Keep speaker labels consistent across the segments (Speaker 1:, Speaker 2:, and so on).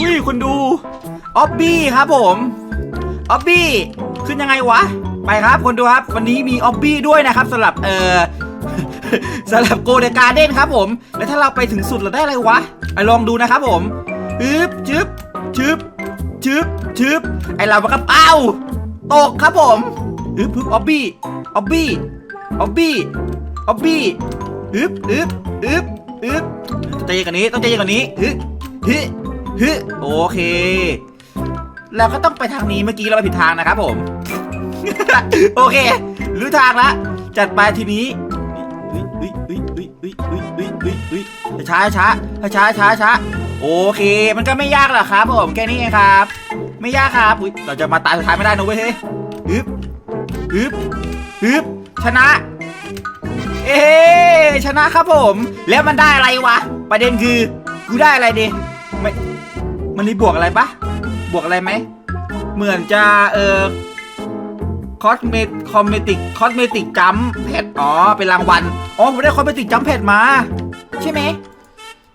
Speaker 1: อุ้ยคุณดูออบบี้ครับผมออบบี้ขึ้นยังไงวะ ไปครับคนดูครับวันนี้มีออบบี้ด้วยนะครับสำหรับเอ่อสำหรับโกเดการ์เด้นครับผม แล้วถ้าเราไปถึงสุดเราได้อะไรวะไอลองดูนะครับผมอึ๊บจึ๊บจึ๊บจึ๊บจึ๊บไอเรามันก็เป้าตกครับผมอึบอึบออบบี้ออบบี้ออบบี้ออบบี้อึ๊บอึ๊บอึ๊บอึ๊บต้องใจเย็นกว่านี้ต้องใจเย็นกว่านี้ฮึฮึ ฮึโอเคแล้วก็ต้องไปทางนี้เมื่อกี้เราไปผิดทางนะครับผม โอเค รู้ทางละ จัดไปทีนี้ช้าช้าช้าช้าช้าโอเค มันก็ไม่ยากหรอกครับผมแค่นี้เองครับ ไม่ยากครับเราจะมาตายสุดท้ายไม่ได้นะเว้ยเฮ้ยฮึบฮึบฮึบชนะ เอ๊ชนะครับผม แล้วมันได้อะไรวะ ประเด็นคือ กูได้อะไรดิไม่ มันมีบวกอะไรปะบวกอะไรไหม เหมือนจะเออคอสเมตคอมเมติกคอสเมติกจัมแพดอ๋อ เป็นรางวัล อ๋อ ผมได้คอสเมติกจัมแพดมา ใช่ไหม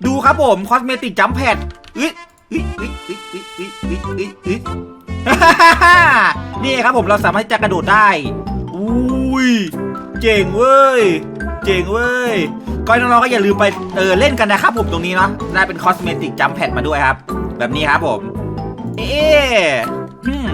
Speaker 1: ดูครับผมคอสเมติกจัมแพดอึ๊ยอึ๊ยอึ๊ยอึ๊ยอึ๊ยอึ๊ยอึ๊ยอึ๊ยอึ๊ยนี่ครับผมเราสามารถจะกระโดดได้ อุ้ย เจ๋งเว้ย เจ๋งเว้ยก็น้องๆก็อย่าลืมไปเออเล่นกันนะครับผมตรงนี้เนาะ ได้เป็นคอสเมติกจัมแพดมาด้วยครับ แบบนี้ครับผม เอ๊ะอืม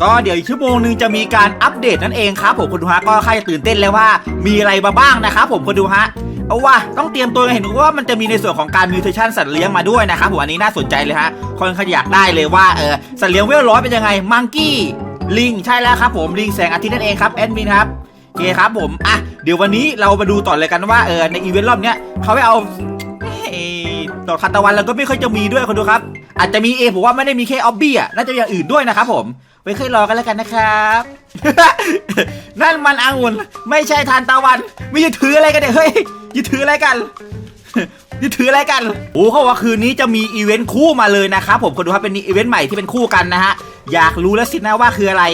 Speaker 1: ก็เดี๋ยวอีกชั่วโมงหนึงจะมีการอัปเดตนั่นเองครับผมคุณดูฮะก็ใครตื่นเต้นแล้วว่ามีอะไรมาบ้างนะครับผมคุณดูฮะเอาว่าต้องเตรียมตัวเห็นว่ามันจะมีในส่วนของการมิวเทชันสัตว์เลี้ยงมาด้วยนะครับผมอันนี้น่าสนใจเลยฮะคนขาอยากได้เลยว่าเออสัตว์เลี้ยงเวลร้อยเป็นยังไงมังกี้ลิงใช่แล้วครับผมลิงแสงอาทิตย์นั่นเองครับแอดมินครับโอเคครับผมอะเดี๋ยววันนี้เรามาดูต่อเลยกันว่าเออในอีเวนต์รอบเนี้ยเขาไปเอาเดอกทานตะวันเราก็ไม่ค่อยจะมีด้วยคนดูครับ อาจจะมีเองผมว่าไม่ได้มีแค่ออบบี้อะน่าจะมีอย่างอื่นด้วยนะครับผมไว้เคยรอกันแล้วกันนะครับ นั่นมันองุ่นไม่ใช่ทานตะวันไม่จะถืออะไรกันเนี่ยเฮ้ยจะถืออะไรกันจะถืออะไรกัน โอ้เขาว่าคืนนี้จะมีอีเวนต์คู่มาเลยนะครับผมคนดูครับเป็นอีเวนต์ใหม่ที่เป็นคู่กันนะฮะ อยากรู้แล้วสินะว่าคืออะไร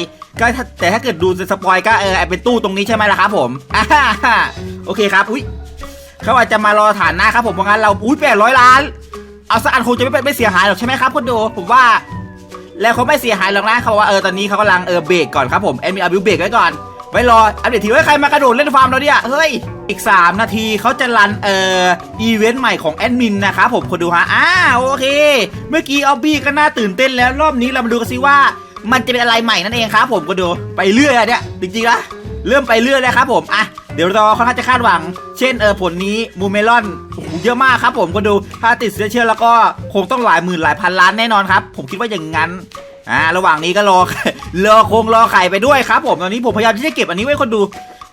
Speaker 1: ก็แต่ถ้าเกิดดูสปอยก็เออเป็นตู้ตรงนี้ใช่ไหมล่ะครับผมอ่าโอเคครับ อุ้ย เขาอาจจะมารอฐานหน้าครับผมเพราะงั้นเราอุ้ยแปดร้อยล้าน เอาสักอันคงจะไม่เป็นไม่เสียหายหรอกใช่ไหมครับคุณดูผมว่า แล้วเขาไม่เสียหายหรอกนะเขาบอกว่าเออตอนนี้เขากำลังเออเบรกก่อนครับผมแอดมินอาบิวเบรกไว้ก่อนไว้รออัปเดตทีว่าใครมากระโดดเล่นฟาร์มเราเนี่ยเฮ้ยอีก 3 นาทีเขาจะรันเอ่ออีเวนต์ใหม่ของแอดมินนะครับผมคนดูฮะอ่าโอเค เมื่อกี้ออบบี้ก็น่าตื่นเต้นแล้วรอบนี้เรามาดูกันสิว่า มันจะเป็นอะไรใหม่นั่นเองครับผมก็ดูไปเรื่อยอะเนี่ยจริงๆละเริ่มไปเรื่อยแล้วครับผมอะ เดี๋ยวรอค่อนข้างจะคาดหวัง เช่นเออผลนี้มูเมลอนโอ้โหเยอะมากครับผมก็ดูถ้าติดเชื้อเชื่อแล้วก็คงต้องหลายหมื่นหลายพันล้านแน่นอนครับ ผมคิดว่าอย่างนั้นอ่าระหว่างนี้ก็รอรอคงรอไข่ไปด้วยครับ ผมตอนนี้ผมพยายามที่จะเก็บอันนี้ไว้คนดู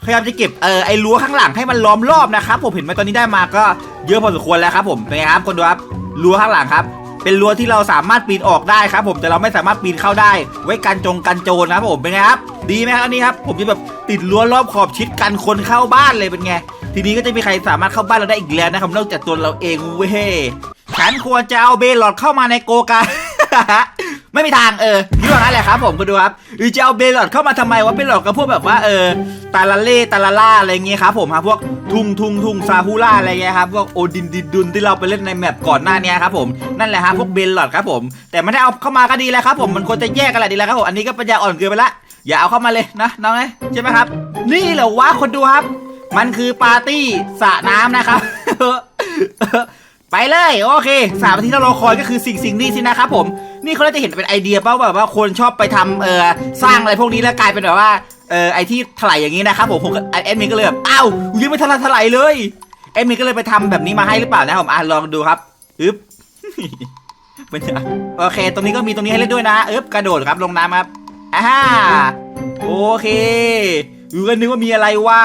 Speaker 1: พยายามจะเก็บเออไอ้รั้วข้างหลังให้มันล้อมรอบนะครับผมเห็นไหมตอนนี้ได้มาก็เยอะพอสมควรแล้วครับผมเป็นไงครับคนดูครับรั้วข้างหลังครับ เป็นรั้วที่เราสามารถปีนออกได้ครับผมแต่เราไม่สามารถปีนเข้าได้ ไว้กันจงกันโจรนะครับผมเป็นไงครับดีไหมครับนี่ครับผมจะแบบติดรั้วรอบขอบชิดกันคนเข้าบ้านเลยเป็นไงทีนี้ก็จะมีใครสามารถเข้าบ้านเราได้อีกแล้วนะครับนอกจากตัวเราเองเว้ยฉันควรจะเอาเบลลอดเข้ามาในโกกา ไม่มีทางเออคิดว่างั้นแหละครับผมคุณดูครับหรือจะเอาเบลลอดเข้ามาทำไมวะเบลลอดก็พวกแบบว่าเออตาลาเล่ตาลาล่าอะไรเงี้ยครับผมครับพวกทุงทุงทุงซาฮูล่าอะไรเงี้ยครับพวกโอดินดินดุนที่เราไปเล่นในแมปก่อนหน้านี้ครับผมนั่นแหละฮะพวกเบลลอดครับผม แต่ไม่ได้เอาเข้ามาก็ดีแล้วครับผมมันควรจะแยกกันแหละดีแล้วครับผมอันนี้ก็ปัญญาอ่อนเกินไปละอย่าเอาเข้ามาเลยนะน้องนะใช่ไหมครับ นี่เหรอวะคนดูครับ มันคือปาร์ตี้สระน้ำนะครับไปเลยโอเคสามนาทีที่เรารอคอยก็คือสิ่งสิ่งนี้สินะครับผม นี่เขาน่าจะเห็นเป็นไอเดียเปล่าแบบว่าคนชอบไปทำเออสร้างอะไรพวกนี้แล้วกลายเป็นแบบว่าเออไอที่ถลายอย่างนี้นะครับผมผมก็แอดมินก็เลยแบบอ้าวยังไม่ถลายถลายเลยแอดมินก็เลยไปทำแบบนี้มาให้หรือเปล่านะผมอะลองดูครับอึ๊บ เป็นไงโอเค ตรงนี้ก็มีตรงนี้ให้เล่นด้วยนะอึ๊บกระโดดครับลงน้ำครับอ่าโอเคอยู่กันนึกว่ามีอะไรวะ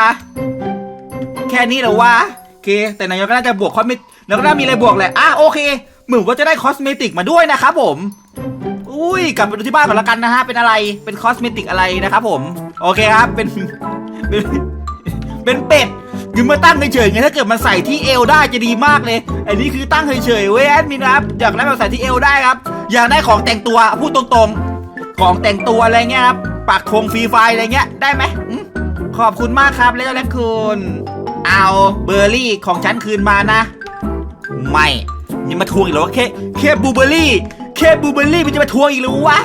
Speaker 1: แค่นี้เหรอวะโอเค แต่นายกก็น่าจะบวกคอสเมตินายกก็น่ามีอะไรบวกแหละอะโอเค เหมือนว่าจะได้คอสเมติกมาด้วยนะครับผม ยกลับไปดูที่บ้านก่อนละกันนะฮะ เป็นอะไร เป็นคอสเมติกอะไรนะครับผม โอเคครับ เป็น เป็นเป็นเป็ดคือมาตั้งเฉยๆไงถ้าเกิดมันใส่ที่เอวได้จะดีมากเลย อันนี้คือตั้งเฉยๆเว้ยแอดมินครับ อยากได้แบบใส่ที่เอวได้ครับ อยากได้ของแต่งตัว พูดตรงๆ ของแต่งตัวอะไรเงี้ยครับปักธงฟรีไฟอะไรเงี้ย ได้ไหม ขอบคุณมากครับแล้วและคุณเอาเบอร์รี่ของฉันคืนมานะ ไม่ยังมาทวงอีกเหรอวะแค่แค่บูเบอร์รี่ แค่บูเบอรี่มันจะมาทวงอีกหรอวะ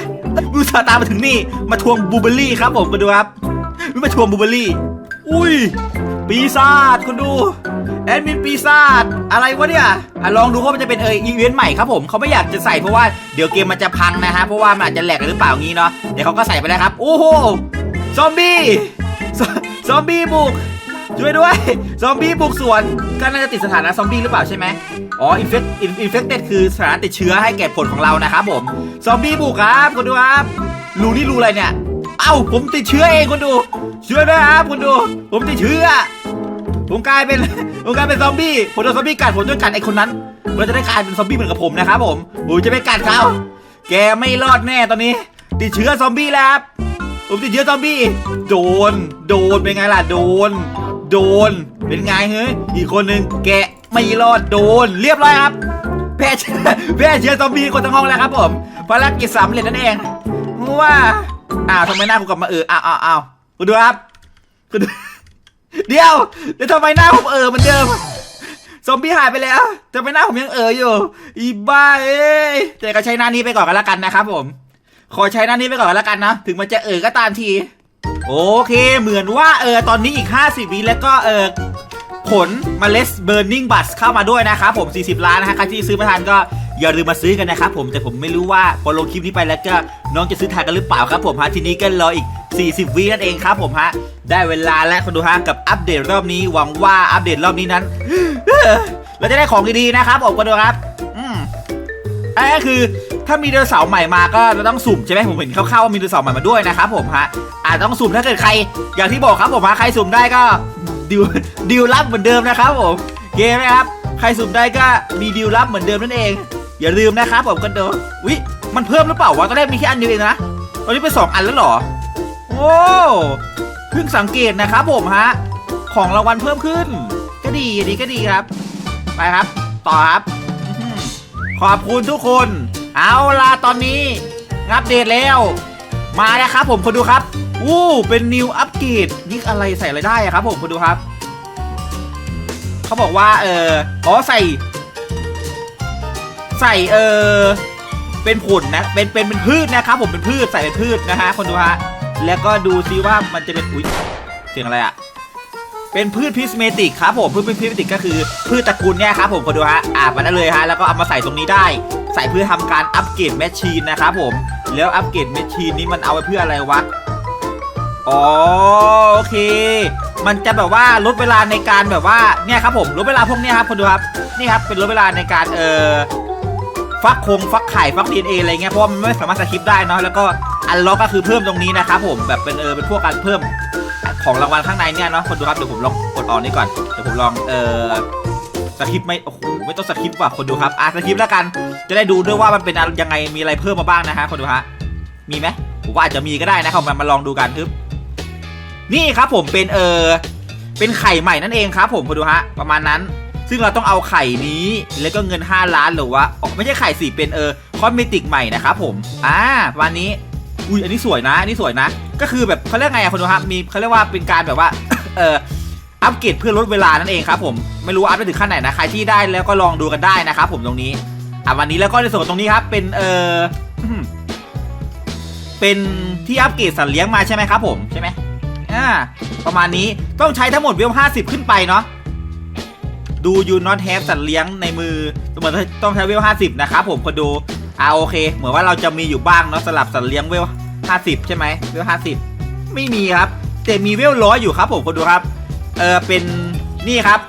Speaker 1: มูซาตามมาถึงนี่ มาทวงบูเบอรี่ครับผมก็ดูครับมมาทวงบูเบอรี่ อุ้ย ปีศาจคุณดู แอดมินปีศาจอะไรวะเนี่ยอะลองดูว่ามันจะเป็นเอออีเวนต์ใหม่ครับผมเขาไม่อยากจะใส่เพราะว่าเดี๋ยวเกมมันจะพังนะฮะเพราะว่ามันอาจจะแหลกหรือเปล่างี้เนาะเดี๋ยวเขาก็ใส่ไปแล้วครับ โอ้โห ซอมบี้ ซอมบี้บุก ช่วยด้วย ซอมบี้บุกสวนก็น่าจะติดสถานะซอมบี้หรือเปล่าใช่ไหมอ๋ออินเฟคอินเฟคเต็ดคือสถานะติดเชื้อให้แก่ผลของเรานะครับผม ซอมบี้บุกครับคุณดูครับรูนี่รูอะไรเนี่ย เอ้าผมติดเชื้อเองคุณดูช่วยด้วยครับคุณดู ผมติดเชื้อ ผมกลายเป็นผมกลายเป็นซอมบี้ ผมโดนซอมบี้กัดผมโดนกัดไอ้คนนั้นเราจะได้กลายเป็นซอมบี้เหมือนกับผมนะครับผมผมจะไปกัดเขาแกไม่รอดแน่ตอนนี้ ติดเชื้อซอมบี้แล้วครับผมติดเชื้อซอมบี้ โดน โดนเป็นไงล่ะ โดน โดน เป็นไงเฮ้ย อีกคนหนึ่งแกะไม่รอดโดน เรียบร้อยครับแพร่เชื้อแพร่เชื้อซอมบี้คนทั้งห้องแล้วครับผมภารกิจสำเร็จนั่นเองว่าอ้าวทำไมหน้ากูกลับมาเอออ้าวอ้าวอ้าวคุณดูครับคุณดูเดี๋ยวแล้วทำไมหน้าผมเออเหมือนเดิมซอมบี้หายไปแล้วทำไมหน้าผมยังเอออยู่ อีบ้าเอ้ยแต่ก็ใช้หน้านี้ไปก่อนกันละกันนะครับผม ขอใช้หน้านี้ไปก่อนกันละกันนะ ถึงมันจะเออก็ตามที โอเค เหมือนว่าเออตอนนี้อีก 50วิแล้วก็เออผลมาเลสเบิร์นิงบัสเข้ามาด้วยนะครับผม 40 ล้านนะฮะใครที่ซื้อไม่ทันก็อย่าลืมมาซื้อกันนะครับผมแต่ผมไม่รู้ว่าพอลงคลิปนี้ไปแล้วก็น้องจะซื้อทันกันหรือเปล่าครับผมฮะทีนี้ก็รออีก 40 วินั่นเองครับผมฮะได้เวลาแล้วคนดูฮะกับอัปเดตรอบนี้หวังว่าอัปเดตรอบนี้นั้นเราจะได้ของดีๆนะครับผมคนดูครับ อืมอันนี้คือ ถ้ามีไดโนเสาร์ใหม่มาก็เราต้องสุ่มใช่ไหมผมเห็นคร่าวๆว่ามีไดโนเสาร์ใหม่มาด้วยนะครับผมฮะอาจต้องสุ่มถ้าเกิดใคร อย่างที่บอกครับผมฮะใครสุ่มได้ก็ดิวดิวรับเหมือนเดิมนะครับผมเกมนะครับใครสุ่มได้ก็มีดิวรับเหมือนเดิมนั่นเอง อย่าลืมนะครับผมกันเดูวิมันเพิ่มหรือเปล่าวะตอนแรกมีแค่อันเดียวเองนะตอนนี้เป็นสองอันแล้วเหรอโอ้เพิ่งสังเกตนะครับผมฮะของรางวัลเพิ่มขึ้น ก็ดีดีก็ดีครับ ไปครับ ต่อครับ ขอบคุณทุกคน เอาล่ะตอนนี้อัปเดตแล้ว มาแล้วครับผมคนดูครับอู้เป็นนิวอัปเกรดนี่อะไรใส่อะไรได้ครับผมคนดูครับเขาบอกว่าเอออ๋อใส่ ใส่เออเป็นผลนะเป็นเป็นเป็นพืชนะครับผมเป็นพืชใส่เป็นพืชนะฮะคนดูฮะแล้วก็ดูซิว่ามันจะเป็นอุ้ยเสียงอะไรอะเป็นพืชพิสเมติกครับผมพืชพิสเมติกก็คือพืชตระกูลเนี่ยครับผมคนดูฮะอ่ามันได้เลยฮะแล้วก็เอามาใส่ตรงนี้ได้ ใส่เพื่อทำการอัปเกรดแมชชีนนะครับผม แล้วอัปเกรดแมชชีนนี้มันเอาไว้เพื่ออะไรวะ อ๋อโอเค มันจะแบบว่าลดเวลาในการแบบว่าเนี่ยครับผมลดเวลาพวกเนี้ยครับคนดูครับนี่ครับเป็นลดเวลาในการเอ่อฟักคงฟักไข่ฟักดีเออะไรเงี้ยเพราะมันไม่สามารถสคิปได้เนาะแล้วก็อันล็อกก็คือเพิ่มตรงนี้นะครับผมแบบเป็นเออเป็นพวกการเพิ่มของรางวัลข้างในเนี่ยเนาะคนดูครับเดี๋ยวผมลองกดออนนี่ก่อนเดี๋ยวผมลองเออ สคริปต์ไม่โอ้โหไม่ต้องสคริปต์ว่ะคนดูครับอะสคริปต์แล้วกัน จะได้ดูด้วยว่ามันเป็นอะไรยังไงมีอะไรเพิ่มมาบ้างนะฮะคนดูฮะมีไหมผมว่าอาจจะมีก็ได้นะครับมามาลองดูกันทึบนี่ครับผมเป็นเออเป็นไข่ใหม่นั่นเองครับ ผมคนดูฮะประมาณนั้น ซึ่งเราต้องเอาไข่นี้แล้วก็เงิน 5 ล้านหรือว่าอ๋อไม่ใช่ไข่สิเป็นเออคอสเมติกใหม่นะครับผมอ่าประมาณนี้อุ้ยอันนี้สวยนะอันนี้สวยนะ ก็คือแบบเขาเรียกไงอะคนดูครับมีเขาเรียกว่าเป็นการแบบว่าเออ อัปเกรดเพื่อลดเวลานั่นเองครับผมไม่รู้อัพได้ถึงขั้นไหนนะใครที่ได้แล้วก็ลองดูกันได้นะครับผมตรงนี้อะวันนี้แล้วก็ในส่วนตรงนี้ครับเป็นเออเป็นที่อัปเกรดสัตว์เลี้ยงมาใช่ไหมครับผมใช่ไหมอ่าประมาณนี้ต้องใช้ทั้งหมดเวล50ขึ้นไปเนาะดูยูนอตแฮปสัตว์เลี้ยงในมือเหมือนต้องใช้เวล50นะครับผมคนดูอ่าโอเค เหมือนว่าเราจะมีอยู่บ้างเนาะสลับสัตว์เลี้ยงเวล50ใช่ไหมเวล50ไม่มีครับ แต่มีเวลร้อยอยู่ครับผมคนดูครับ เออเป็นนี่ครับ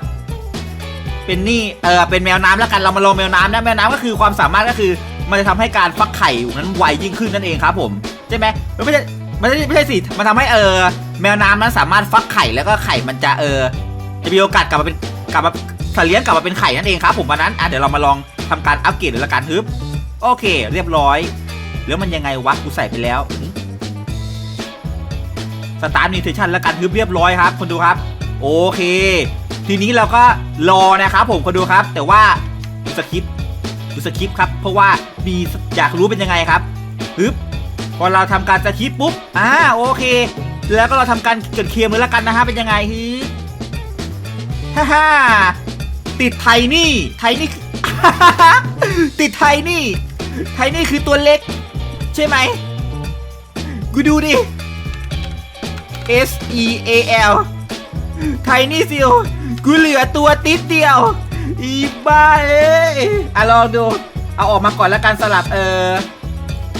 Speaker 1: เป็นนี่เออเป็นแมวน้ำแล้วกันเรามาลองแมวน้ำนะแมวน้ำก็คือความสามารถก็คือ มันจะทำให้การฟักไข่นั้นไวยิ่งขึ้นนั่นเองครับผมใช่ไหมไม่ใช่ไม่ใช่ไม่ใช่สิมันทำให้เออแมวน้ำนั้นสามารถฟักไข่แล้วก็ไข่มันจะเออจะมีโอกาสกลับมาเป็นกลับมาสัตว์เลี้ยงกลับมาเป็นไข่นั่นเองครับผมวันนั้นอะเดี๋ยวเรามาลองทำการอัปเกรดเลยละกันฮึบโอเค เรียบร้อยแล้วมันยังไงวะกูใส่ไปแล้วสตาร์ทนิวเทชันแล้วกันฮึบเรียบร้อยครับคนดูครับ โอเค ทีนี้เราก็รอนะครับผมคนดูครับ แต่ว่าดูสคริปต์ดูสคริปต์ครับ เพราะว่ามีอยากรู้เป็นยังไงครับฮึบพอเราทำการสคริปต์ปุ๊บอ่าโอเค แล้วก็เราทำการเกิดเคลียร์มือแล้วกันนะฮะเป็นยังไงฮึฮ่าฮ่าติดไทนี่ไทนี่ติดไทยนี่ ไทยนี่คือตัวเล็ก ใช่ไหมกูดูดิ S E A L ไทยนี่ซิลกูเหลือตัวติดเดียว อีบ้าเอ้ยอะลองดู เอาออกมาก่อนแล้วกันสลับเออ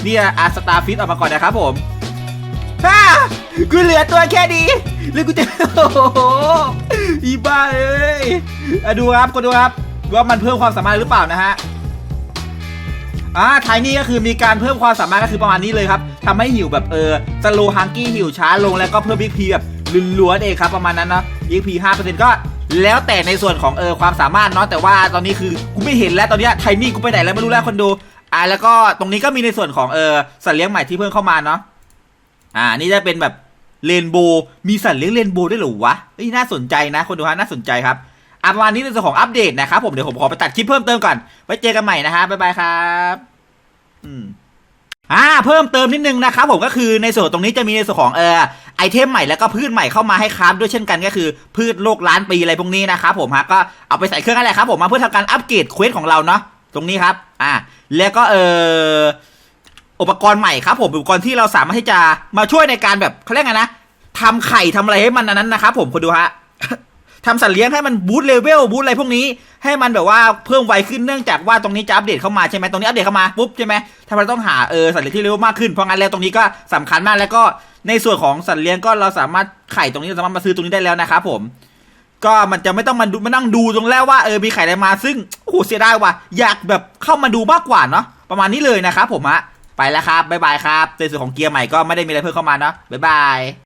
Speaker 1: เนี่ยอาสตาฟิตออกมาก่อนนะครับผมฮ่ากูเหลือตัวแค่นี้แล้วกูจะโอ้โหอีบ้าเอ้ยอะดูครับก็ดูครับว่ามันเพิ่มความสามารถหรือเปล่านะฮะอ่าไทยนี่ก็คือมีการเพิ่มความสามารถก็คือประมาณนี้เลยครับทำให้หิวแบบเออสโลฮังกี้หิวช้าลงแล้วก็เพิ่มบิ๊กพีแบบ ล้วนๆเองครับประมาณนั้นเนาะบิ๊กพีห้าเปอร์เซ็นก็แล้วแต่ในส่วนของเออความสามารถเนาะแต่ว่าตอนนี้คือกูไม่เห็นแล้วตอนนี้ไทนี่กูไปไหนแล้วไม่รู้แล้วคนดูอ่าแล้วก็ตรงนี้ก็มีในส่วนของเออสัตว์เลี้ยงใหม่ที่เพิ่มเข้ามาเนาะอ่านี่จะเป็นแบบเรนโบว์มีสัตว์เลี้ยงเรนโบว์ด้วยหรอวะเอ้ยน่าสนใจนะคนดูฮะน่าสนใจครับอะประมาณนี้ในส่วนของอัปเดตนะครับผมเดี๋ยวผมขอไปตัดคลิปเพิ่มเติมก่อนไว้เจอกันใหม่นะฮะบ๊ายบายครับ อืม อ่าเพิ่มเติมนิดนึงนะครับผมก็คือในส่วนตรงนี้จะมีในส่วนของเออไอเทมใหม่แล้วก็พืชใหม่เข้ามาให้คราฟด้วยเช่นกันก็คือพืชโลกล้านปีอะไรพวกนี้นะครับผมฮะก็เอาไปใส่เครื่องอะไรครับผมมาเพื่อทำการอัปเกรดเควสของเราเนาะตรงนี้ครับอ่าแล้วก็เอออุปกรณ์ใหม่ครับผมอุปกรณ์ที่เราสามารถที่จะมาช่วยในการแบบเขาเรียกไงนะทำไข่ทำอะไรให้มันอันนั้นนะครับผมคุณดูฮะ ทำสัตว์เลี้ยงให้มันบูตเลเวลบูตอะไรพวกนี้ ให้มันแบบว่าเพิ่มไวขึ้นเนื่องจากว่าตรงนี้จะอัปเดตเข้ามาใช่ไหมตรงนี้อัปเดตเข้ามาปุ๊บใช่ไหมถ้าเราต้องหาเออสัตว์เลี้ยงที่เลเวมากขึ้นเพราะงั้นแล้วตรงนี้ก็สำคัญมากแล้วก็ในส่วนของสัตว์เลี้ยงก็เราสามารถไข่ตรงนี้สามารถมาซื้อตรงนี้ได้แล้วนะครับผม ก็มันจะไม่ต้องมาดูมานั่งดูตรงแรกว่าเออมีไข่อะไรมาซึ่งโอ้โหเสียดายว่ะอยากแบบเข้ามาดูมากกว่าเนาะประมาณนี้เลยนะครับผมฮะไปแล้วครับบ๊ายบายครับในส่วนของเกียร์ใหม่ก็ไม่ได้มีอะไรเพิ่มเข้ามาเนาะบ๊ายบาย